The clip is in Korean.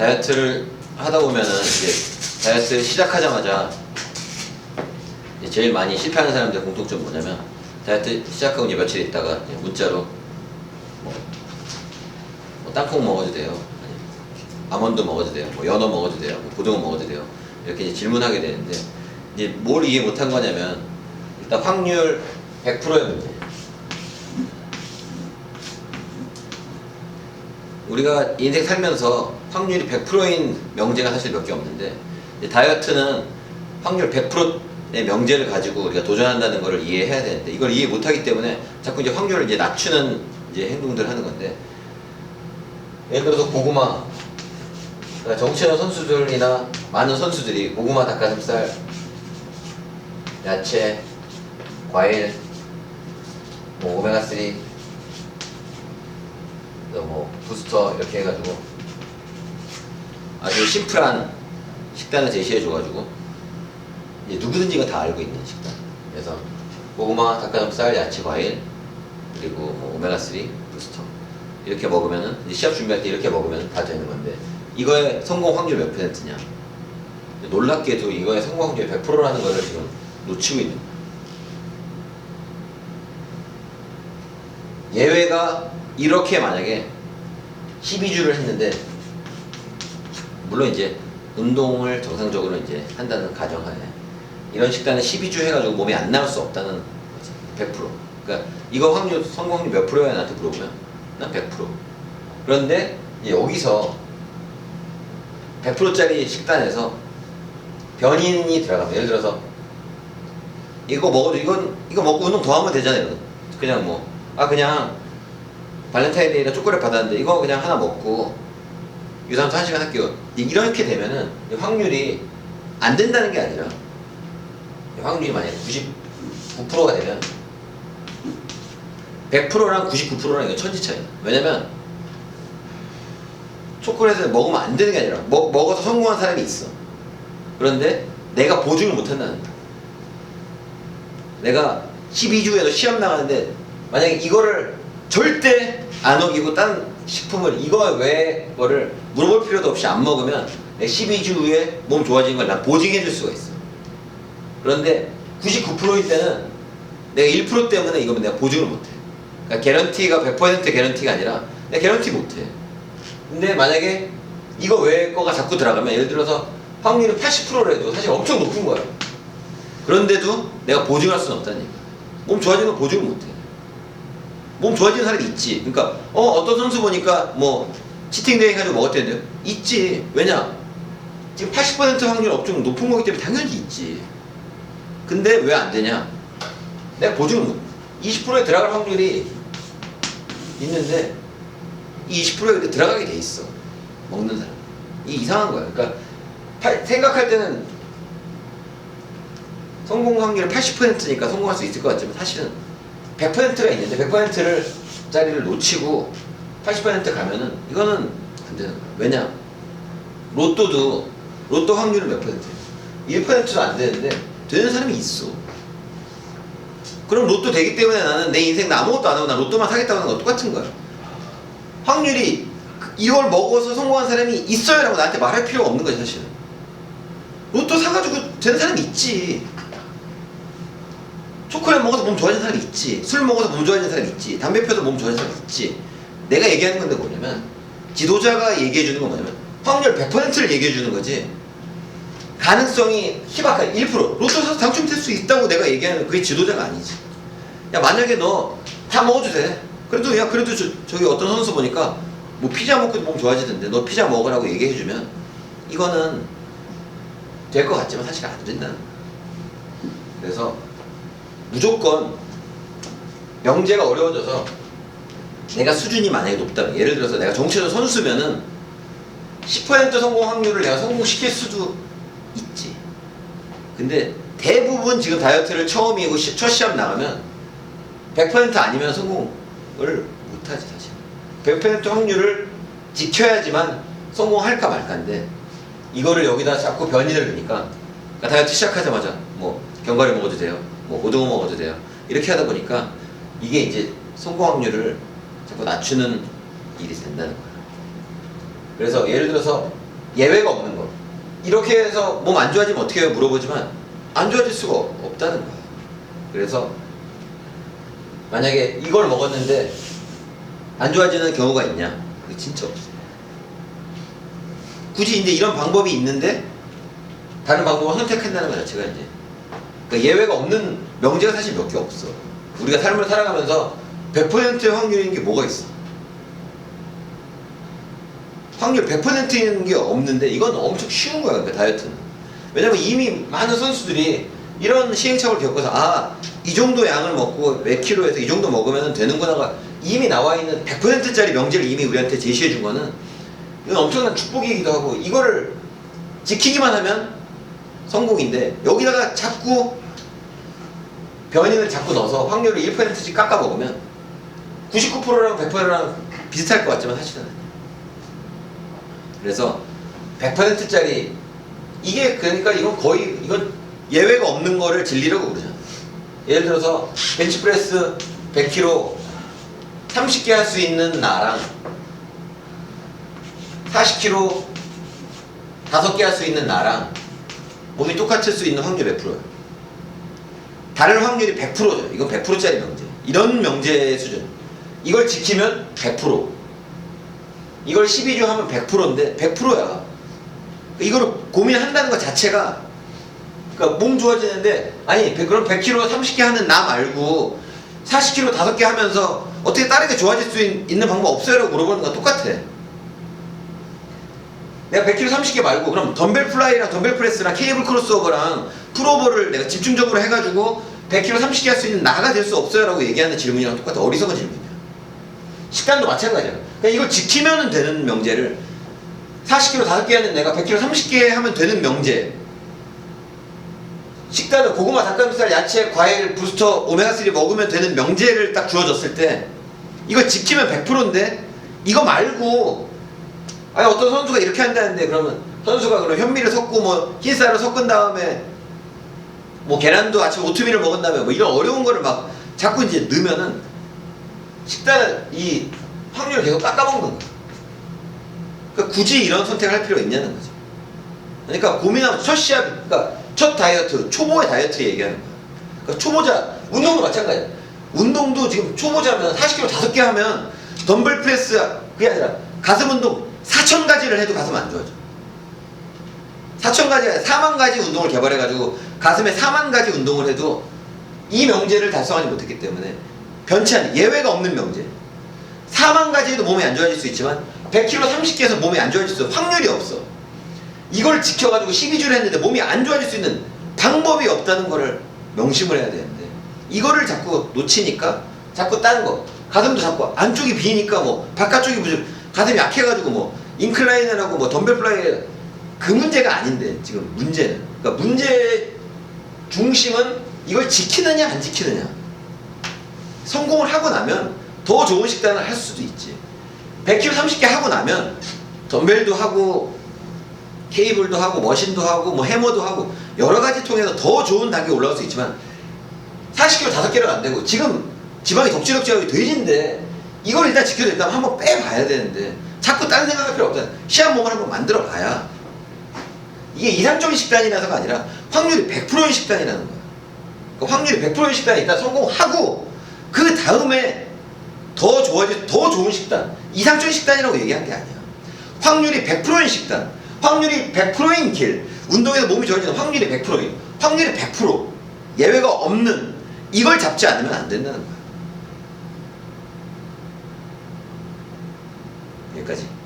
다이어트를 하다 보면은 이제 다이어트 시작하자마자 이제 제일 많이 실패하는 사람들 공통점 뭐냐면 다이어트 시작하고 이제 며칠 있다가 이제 문자로 뭐, 뭐 땅콩 먹어도 돼요. 아몬드 먹어도 돼요. 뭐 연어 먹어도 돼요. 뭐 고등어 먹어도 돼요. 이렇게 이제 질문하게 되는데 이제 뭘 이해 못한 거냐면 일단 확률 100%의 문제. 우리가 인생 살면서 확률이 100%인 명제가 사실 몇 개 없는데 다이어트는 확률 100%의 명제를 가지고 우리가 도전한다는 것을 이해해야 되는데 이걸 이해 못하기 때문에 자꾸 이제 확률을 이제 낮추는 이제 행동들을 하는 건데 예를 들어서 고구마. 그러니까 정치하는 선수들이나 많은 선수들이 고구마, 닭가슴살, 야채, 과일, 뭐 오메가 3, 뭐 부스터 이렇게 해가지고 아주 심플한 식단을 제시해 줘가지고 이제 누구든지 이거 다 알고 있는 식단. 그래서 고구마, 닭가슴살, 야채, 과일 그리고 뭐 오메가 3, 부스터 이렇게 먹으면은 이제 시합 준비할 때 이렇게 먹으면 다 되는 건데 이거의 성공 확률 몇 퍼센트냐? 놀랍게도 이거의 성공 확률 100%라는 거를 지금 놓치고 있는. 예외가 이렇게 만약에 12주를 했는데 물론 이제 운동을 정상적으로 이제 한다는 가정하에 이런 식단을 12주 해가지고 몸에 안 나올 수 없다는 거지. 100% 그러니까 이거 확률 성공 확률 몇 프로야 나한테 물어보면? 난 100% 그런데 여기서 100%짜리 식단에서 변인이 들어가면 예를 들어서 이거 먹어도 이건 이거 먹고 운동 더 하면 되잖아요. 그냥 뭐 아 그냥 발렌타인데이나 초콜릿 받았는데 이거 그냥 하나 먹고 유산소 한 시간 할게요. 이렇게 되면은 확률이 안 된다는 게 아니라 확률이 만약에 99%가 되면 100%랑 99%랑 이거 천지 차이. 왜냐면 초콜릿을 먹으면 안 되는 게 아니라 먹, 먹어서 성공한 사람이 있어. 그런데 내가 보증을 못 한다는 거야. 내가 12주에도 시험 나가는데 만약에 이거를 절대 안 어기고 딴 식품을 이거 외에 거를 물어볼 필요도 없이 안 먹으면 내 12주 후에 몸 좋아지는 걸 난 보증해 줄 수가 있어. 그런데 99%일 때는 내가 1% 때문에 이거면 내가 보증을 못 해. 그러니까 개런티가 100% 개런티가 아니라 내가 개런티 못 해. 근데 만약에 이거 외의 거가 자꾸 들어가면 예를 들어서 확률이 80%로 해도 사실 엄청 높은 거야. 그런데도 내가 보증할 수는 얘기야. 몸 좋아지는 걸 보증을 못 해. 몸 좋아지는 사람이 있지. 그러니까 어 어떤 선수 보니까 뭐 치팅데이 가지고 먹었대는데 있지. 왜냐? 지금 80% 확률 엄청 높은 거기 때문에 당연히 있지. 근데 왜 안 되냐? 내가 보증을 못. 20%에 들어갈 확률이 있는데 이 20%에 들어가게 돼 있어. 먹는 사람. 이 이상한 거야. 그러니까 파- 생각할 때는 성공 확률 80%니까 성공할 수 있을 것 같지만 사실은 100%가 있는데 100%를 짜리를 놓치고 80% 가면은 이거는 안 되는 거야. 왜냐? 로또도 로또 확률은 몇 퍼센트예요? 1%도 안 되는데 되는 사람이 있어. 그럼 로또 되기 때문에 나는 내 인생 나 아무것도 안 하고 나 로또만 사겠다고 하는 거 똑같은 거야. 확률이 이걸 먹어서 성공한 사람이 있어요라고 나한테 말할 필요가 없는 거지 사실은. 로또 사가지고 되는 사람이 있지. 초콜릿 먹어서 몸 좋아지는 사람이 있지. 술 먹어서 몸 좋아지는 사람이 있지. 담배 피워서 몸 좋아지는 사람이 있지. 내가 얘기하는 건데 뭐냐면 지도자가 얘기해 주는 건 뭐냐면 확률 100%를 얘기해 주는 거지. 가능성이 희박한 1% 로또 사서 당첨될 수 있다고 내가 얘기하는 그게 지도자가 아니지. 야 만약에 너 다 먹어도 돼. 그래도 야 그래도 저, 저기 어떤 선수 보니까 뭐 피자 먹고 몸 좋아지던데 너 피자 먹으라고 얘기해 주면 이거는 될 것 같지만 사실 안 거야. 그래서 무조건 명제가 어려워져서 내가 수준이 만약에 높다면 예를 들어서 내가 정치적 선수면은 10% 성공 확률을 내가 성공시킬 수도 있지. 근데 대부분 지금 다이어트를 처음이고 시- 첫 시합 나가면 100% 아니면 성공을 못하지 사실. 100% 확률을 지켜야지만 성공할까 말까인데 이거를 여기다 자꾸 변인을 넣으니까 그러니까 다이어트 시작하자마자 뭐 견과류 먹어도 돼요. 뭐 고등어 먹어도 돼요. 이렇게 하다 보니까 이게 이제 성공 확률을 자꾸 낮추는 일이 된다는 거야. 그래서 예를 들어서 예외가 없는 거. 이렇게 해서 몸 안 좋아지면 어떻게 해요? 물어보지만 안 좋아질 수가 없- 없다는 거야. 그래서 만약에 이걸 먹었는데 안 좋아지는 경우가 있냐? 그게 진짜 없어. 굳이 이제 이런 방법이 있는데 다른 방법을 선택한다는 것 자체가 이제 그러니까 예외가 없는 명제가 사실 몇 개 없어. 우리가 삶을 살아가면서 100%의 확률인 게 뭐가 있어? 확률 100%인 게 없는데 이건 엄청 쉬운 거야 그러니까 다이어트는 왜냐면 이미 많은 선수들이 이런 시행착오를 겪어서 아 이 정도 양을 먹고 몇 킬로에서 이 정도 먹으면 되는구나가 이미 나와 있는 100%짜리 명제를 이미 우리한테 제시해 준 거는 이건 엄청난 축복이기도 하고 이거를 지키기만 하면 성공인데 여기다가 자꾸 변인을 자꾸 넣어서 확률을 1%씩 깎아 먹으면 99%랑 100%랑 비슷할 것 같지만 사실은. 그래서 100%짜리 이게 그러니까 이건 거의 이건 예외가 없는 거를 진리라고 그러잖아. 예를 들어서 벤치프레스 100kg 30개 할 수 있는 나랑 40kg 5개 할 수 있는 나랑 몸이 똑같을 수 있는 확률 몇 프로예요? 다른 확률이 100%죠. 이건 100%짜리 명제. 이런 명제 수준. 이걸 지키면 100%. 이걸 12주 하면 100%인데 100%야. 이거를 고민한다는 것 자체가 그러니까 몸 좋아지는데 아니 그럼 100kg 30개 하는 나 말고 40kg 5개 하면서 어떻게 다르게 좋아질 수 있- 있는 방법 없어요? 라고 물어보는 거 똑같아. 내가 100kg 30개 말고 그럼 덤벨 플라이랑 덤벨 프레스랑 케이블 크로스오버랑 풀오버를 내가 집중적으로 해가지고 100kg 30개 할 수 있는 나가 될 수 없어요? 라고 얘기하는 질문이랑 똑같아. 어리석은 질문이야. 식단도 마찬가지야. 그냥 이걸 지키면 되는 명제를 40kg 5개 하는 내가 100kg 30개 하면 되는 명제. 식단을 고구마, 닭가슴살, 야채, 과일, 부스터, 오메가3 먹으면 되는 명제를 딱 주어졌을 때 이걸 지키면 100%인데 이거 말고 아니 어떤 선수가 이렇게 한다는데 그러면 선수가 그럼 현미를 섞고 뭐 흰쌀을 섞은 다음에 뭐 계란도 아침 오트밀을 먹은 다음에 뭐 이런 어려운 거를 막 자꾸 이제 넣으면은 식단을 이 확률을 계속 깎아먹는 거야. 그러니까 굳이 이런 선택을 할 필요가 있냐는 거죠. 그러니까 고민하면 첫 시합, 그러니까 첫 다이어트, 초보의 다이어트 얘기하는 거야. 그러니까 초보자, 운동도 마찬가지야. 운동도 지금 초보자면 40kg 5개 하면 덤벨 프레스, 그게 아니라 가슴 운동 4천 가지를 해도 가슴 안 좋아져. 4천 가지, 4만 가지 운동을 개발해가지고 가슴에 4만 가지 운동을 해도 이 명제를 달성하지 못했기 때문에 변치 않는 예외가 없는 명제. 4만 가지 해도 몸이 안 좋아질 수 있지만 100kg 30개 해서 몸이 안 좋아질 수. 확률이 없어. 이걸 지켜가지고 12주를 했는데 몸이 안 좋아질 수 있는 방법이 없다는 거를 명심을 해야 되는데 이거를 자꾸 놓치니까 자꾸 다른 거 가슴도 자꾸 안쪽이 비니까 뭐 바깥쪽이 부족 가슴이 약해가지고 뭐 인클라인을 하고 뭐 덤벨 플라이 그 문제가 아닌데 지금 문제는. 그러니까 문제 중심은 이걸 지키느냐 안 지키느냐. 성공을 하고 나면 더 좋은 식단을 할 수도 있지. 100kg 30개 하고 나면 덤벨도 하고 케이블도 하고 머신도 하고 뭐 해머도 하고 여러 가지 통해서 더 좋은 단계에 올라갈 수 있지만 40kg 5개는 안 되고 지금 지방이 덕지덕지하고 돼지인데 이걸 일단 지켜야 된다면 한번 빼봐야 되는데 자꾸 다른 생각할 필요 없잖아 시합 몸을 한번 만들어 봐야. 이게 이상적인 식단이라서가 아니라 확률이 100%인 식단이라는 거야. 그 확률이 100%인 식단이 일단 성공하고 그 다음에 더 좋아질 더 좋은 식단 이상적인 식단이라고 얘기한 게 아니야. 확률이 100%인 식단 확률이 100%인 길 운동에서 몸이 좋아지는 확률이 100%인 확률이 100% 예외가 없는 이걸 잡지 않으면 안 된다는 거야 casi.